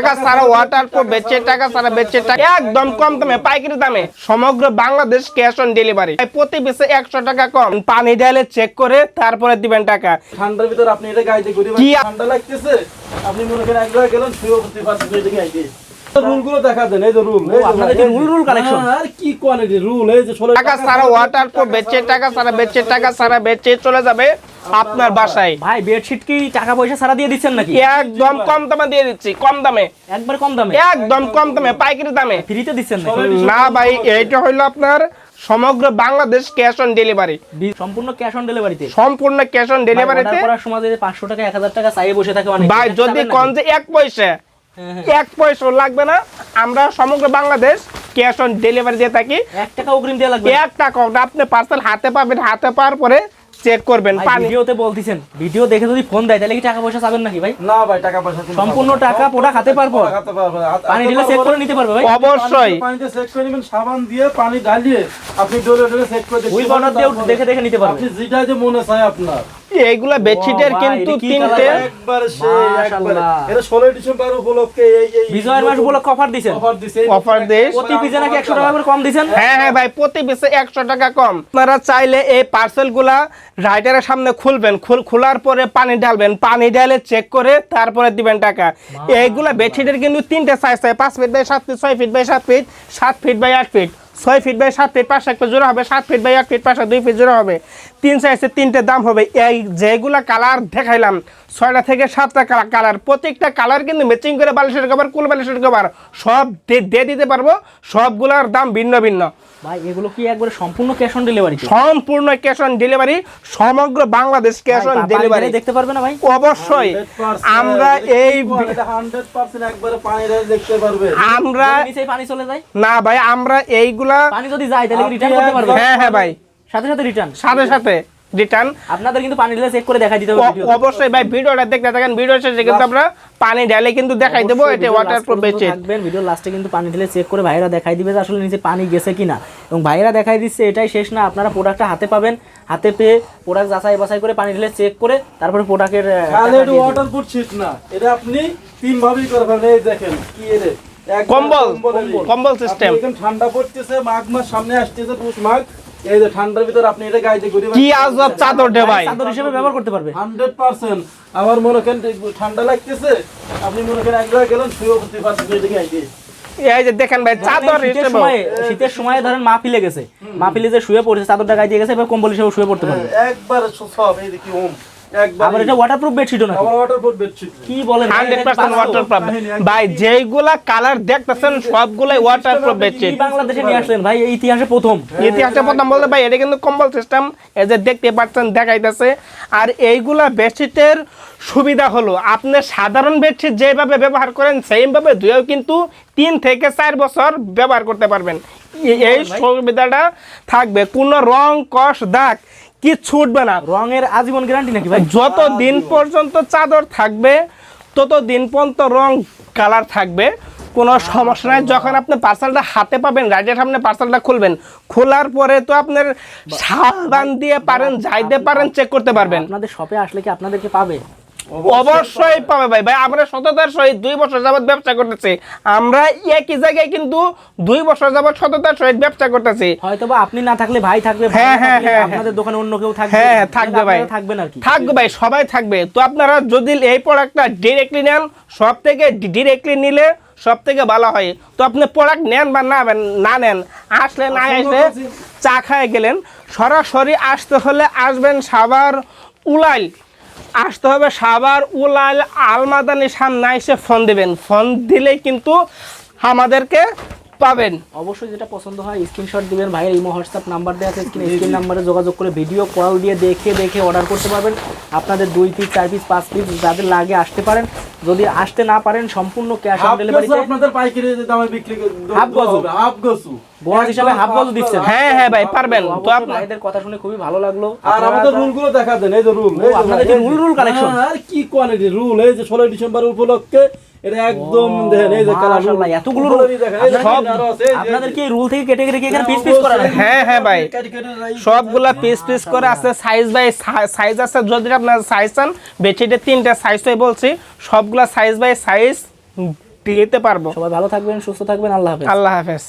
টাকা সারা water proof বেচে টাকা সারা বেচে টাকা। একদম কম দামে পাইকারি দামে। সমগ্র বাংলাদেশ ক্যাশ অন ডেলিভারি প্রতি পিসে একশো টাকা কম। পানি ডালে চেক করে তারপরে দিবেন টাকা। ঠান্ডার ভিতর আপনি এটা গাইতে করি কি? ঠান্ডা লাগতেছে। আপনি মনে করেন এক গেলেন শুয়ে করতে পারছেন এটা দিকে আইতে দেখা দেন এই যে রুল আপনাদের কি rule, rule collection? আর কি কোয়ালিটি রুল এই যে ষোলো টাকা সারা ওয়াটার প্রুফ বেচে টাকা সারা বেচে টাকা সারা বেচে চলে যাবে আপনার বাসায়। ভাই বেডশিট কি টাকা পয়সা সারা দিয়ে দিচ্ছেন নাকি? একদম কম দামে দিয়ে দিচ্ছি কম দামে। একবার কম দামে? একদম কম দামে পাইকারি দামে। ফ্রিতে দিচ্ছেন না ভাই এইটা হইল আপনার সমগ্র বাংলাদেশ ক্যাশ অন ডেলিভারি সম্পূর্ণ ক্যাশ অন ডেলিভারিতে সম্পূর্ণ ক্যাশ অন ডেলিভারিতে করার সময় যদি পাঁচশো টাকা এক হাজার টাকা চাইয়ে বসে থাকে অনেক। ভাই যদি কোন যে এক পয়সা হ্যাঁ, হ্যাঁ। এক পয়সা লাগবে না। আমরা সমগ্র বাংলাদেশ ক্যাশ অন ডেলিভারি দিয়ে থাকি। এক টাকা অগ্রিম দেওয়া লাগবে এক টাকা আপনি পার্সেল হাতে পাবেন হাতে পাওয়ার পরে চেক করবেন। পানি ভিডিওতে বলতেছেন। ভিডিও দেখে যদি ফোন দেয় তাহলে কি টাকা পয়সা চাবেন নাকি ভাই? না ভাই টাকা পয়সা সম্পূর্ণ টাকা পোড়া খাতে পারব পানি হাতে ঢেলে চেক করে নিতে পারবে ভাই। অবশ্যই। পানিতে- চেক করে নেবেন সাবান দিয়ে পানি ঢালিয়ে আপনি ডোলে ডোলে চেক করে দেখতে পারবেন, দিয়ে দেখে দেখে নিতে পারবে। আপনি যেটা যে মনে চায় আপনার। এইগুলা বেডশিটের কিন্তু তিনটে? একবারে সেই একবারে। এটা 16 ডিসেম্বর উপলক্ষে এই এই বিজয়ের মাস উপলক্ষে অফার দিচ্ছেন অফার দিছে অফার দেশ প্রতি পিজে নাকি একশো টাকা করে কম দিচ্ছেন হ্যাঁ হ্যাঁ ভাই প্রতি পিসে একশো টাকা কম। আপনারা চাইলে এই পার্সেলগুলা রাইডারের সামনে খুলবেন। খোলার পরে পানি ঢালবেন। পানি ঢালে চেক করে তারপরে দিবেন টাকা। এইগুলা বেডশিটের কিন্তু তিনটে সাইজ হয় পাঁচ ফিট বাই সাত ফিট ছয় ফিট বাই সাত ফিট সাত ফিট বাই আট ফিট ছয় ফিট বাই সাত ফিট পাশে একটা জোড়া হবে, সাত ফিট বাই এক ফিট পাঁচ দুই ফিট জোড়া হবে। তিন সাইজের তিনটে দাম হবে। এই যেগুলা কালার দেখাইলাম ছয়টা থেকে সাতটা কালার প্রত্যেকটা কালার কিন্তু ম্যাচিং করে বালিশের কভার কুল বালিশের কভার সব দে- দিয়ে দিতে পারব। সবগুলোর দাম ভিন্ন ভিন্ন। ভাই এগুলো কি একবারে সম্পূর্ণ ক্যাশ অন ডেলিভারি সম্পূর্ণ ক্যাশ অন ডেলিভারি সমগ্র বাংলাদেশ ক্যাশ অন ডেলিভারি দেখতে পারবে না ভাই? অবশ্যই। আমরা এই এটা 100% একবারে পানি দেখতে পারবে। আমরা পানি চলে যায়? না ভাই আমরা এইগুলা পানি যদি যায় তাহলে রিটার্ন করতে পারবে? হ্যাঁ হ্যাঁ ভাই। সাথে সাথে রিটার্ন সাথে সাথে। রিটার্ন আপনাদের কিন্তু পানি ঢেলে চেক করে দেখাই দিতে হবে অবশ্যই ভাই ভিডিওটা দেখতে থাকেন ভিডিও শেষে কিন্তু আমরা পানি ঢালে কিন্তু দেখাই দেবো এটা ওয়াটার প্রুফ বেডশিট থাকবেন ভিডিও লাস্টে কিন্তু পানি ঢেলে চেক করে ভাইরা দেখাই দিবে যে আসলে নিচে পানি গেছে কিনা। এবং ভাইরা দেখাই দিচ্ছে এটাই শেষ না আপনারা প্রোডাক্টটা হাতে পাবেন হাতে পেয়ে প্রোডাক্ট যাচাই বাছাই করে পানি ঢেলে চেক করে তারপরে প্রোডাক্টের খালি এটা ওয়াটারপ্রুফ শীট না এটা আপনি তিন ভাবেই করে ফেলেন এই দেখেন কি এর। কম্বল, কম্বল system। ঠান্ডা পড়তেছে মাঘ মাস সামনে আসতেছে পুষ মাঘ। এই যে ঠান্ডার ভিতর আপনি এটা গায়ে দিয়ে ঘুরে কি আজব চাদর রে ভাই। চাদর হিসেবে ব্যবহার করতে পারবে। Hundred percent. আমার মনে করেন ঠান্ডা লাগতেছে আপনি মনে করেন একবার গেলেন শুয়ে করতে পারছেন এই দিকে আইতে। এই যে দেখেন ভাই চাদর শীতের হিসেবে। সময় শীতের সময় ধরেন মাহফিলে গেছে। মাহফিলে যে শুয়ে পড়েছে চাদরটা গায়ে দিয়ে গেছে এবার কম্বল হিসেবে শুয়ে পড়তে পারবে। একবার সব এই দেখি ওম। একবার আবার এটা ওয়াটারপ্রুফ বেডশিটও না আবার ওয়াটারপ্রুফ বেডশিট কি বলেন? ভাই, হান্ড্রেড এটা পার্সেন্ট বাস্তব। ওয়াটার প্রুফ ভাই যেইগুলা কালার দেখতেছেন সবগুলাই ওয়াটার প্রুফ কি বেডশিট বাংলাদেশে নিয়ে আসলেন? ভাই এই ইতিহাসে প্রথম। ইতিহাসে প্রথম বলতে ভাই এটা কিন্তু কম্বল সিস্টেম এই যে দেখতে পাচ্ছেন দেখাইতেছে। আর এইগুলা বেডশিটের সুবিধা হলো আপনি সাধারণ বেডশিট যেভাবে ব্যবহার করেন সেইভাবে ধুয়েও কিন্তু তিন থেকে চার বছর ব্যবহার করতে পারবেন। এই- এই সুবিধাটা থাকবে। কোনো রং কষ দাগ কি ছুটবে না? রঙের আজীবন গ্যারান্টি নাকি ভাই? যত দিন পর্যন্ত চাদর থাকবে তত দিন পর্যন্ত রং কালার থাকবে। কোনো সমস্যা নাই যখন আপনি পার্সেলটা হাতে পাবেন রাইডের সামনে পার্সেলটা খুলবেন খোলার পরে তো আপনার সাবান দিয়ে পারেন যাইতে পারেন চেক করতে পারবেন। আপনাদের শপে আসলে কি আপনাদেরকে পাবে? অবশ্যই পাবে ভাই। ভাই আমরা সততার সহিত দুই বছর যাবত ব্যবসা করতেছি। আমরা একই জায়গায় কিন্তু দুই বছর যাবত সততার সহিত ব্যবসা করতেছি। হয়তো আপনি না থাকলে ভাই থাকবে হ্যাঁ, হ্যাঁ, হ্যাঁ, আপনাদের দোকানে অন্য কেউ থাকবে। হ্যাঁ থাকবে ভাই। আর কি। থাকবে ভাই সবাই থাকবে। তো আপনারা যদি এই প্রোডাক্টটা ডিরেক্টলি নেন সব থেকে ডিরেক্টলি নিলে সব থেকে ভালো হয়। তো আপনি প্রোডাক্ট নেন বা না না নেন আসলে না আসলে চা খায় গেলেন। সরাসরি আসতে হলে আসবেন সাবার উলাইল। আসতে হবে সাবার উলাল আলমাদানি সামনে এসে ফোন দেবেন। ফোন দিলেই কিন্তু আমাদেরকে পাবেন। অবশ্যই যেটা পছন্দ হয় স্ক্রিনশট দিবেন। ভাইয়ের ইমো হোয়াটসঅ্যাপ নাম্বার দেওয়া আছে স্ক্রিন স্ক্রিন নাম্বারে যোগাযোগ করে ভিডিও কল দিয়ে দেখে দেখে অর্ডার করতে পারবেন। আপনাদের দুই পিস চার পিস পাঁচ পিস যাদের লাগে আসতে পারেন। যদি আসতে না পারেন সম্পূর্ণ ক্যাশ অন ডেলিভারিতে আপনাদের পাইকারি দামে বিক্রি করে হাফ গজু। হাফ গজু। বোনাস হিসাবে হাফ গজ দিচ্ছেন। হ্যাঁ হ্যাঁ ভাই পারবেন। তো ভাইদের কথা শুনে খুবই ভালো লাগল। আর আমাদের রুলগুলো দেখা দেন এই যে রুল আপনাদের কি rule, rule collection? আর কি কোয়ালিটি রুল এই যে 16 ডিসেম্বর উপলক্ষে এটা একদম দেখেন এই যে মাশাআল্লাহ, এতগুলো উপরেরই দেখেন এই যে সব আরও আছে, এই যে- আপনাদের কি রুল থেকে কেটে কেটে এখানে পিস পিস করা হ্যাঁ, হ্যাঁ ভাই। সবগুলা পিস পিস করে আছে সাইজ বাই সাইজ আছে। যদি আপনার সাইজ চান বেডশিটের তিনটা সাইজ তো বলছি সবগুলা সাইজ বাই সাইজ দিতে পারব। সবাই ভালো থাকবেন সুস্থ থাকবেন আল্লাহ হাফেজ। আল্লাহ হাফেজ।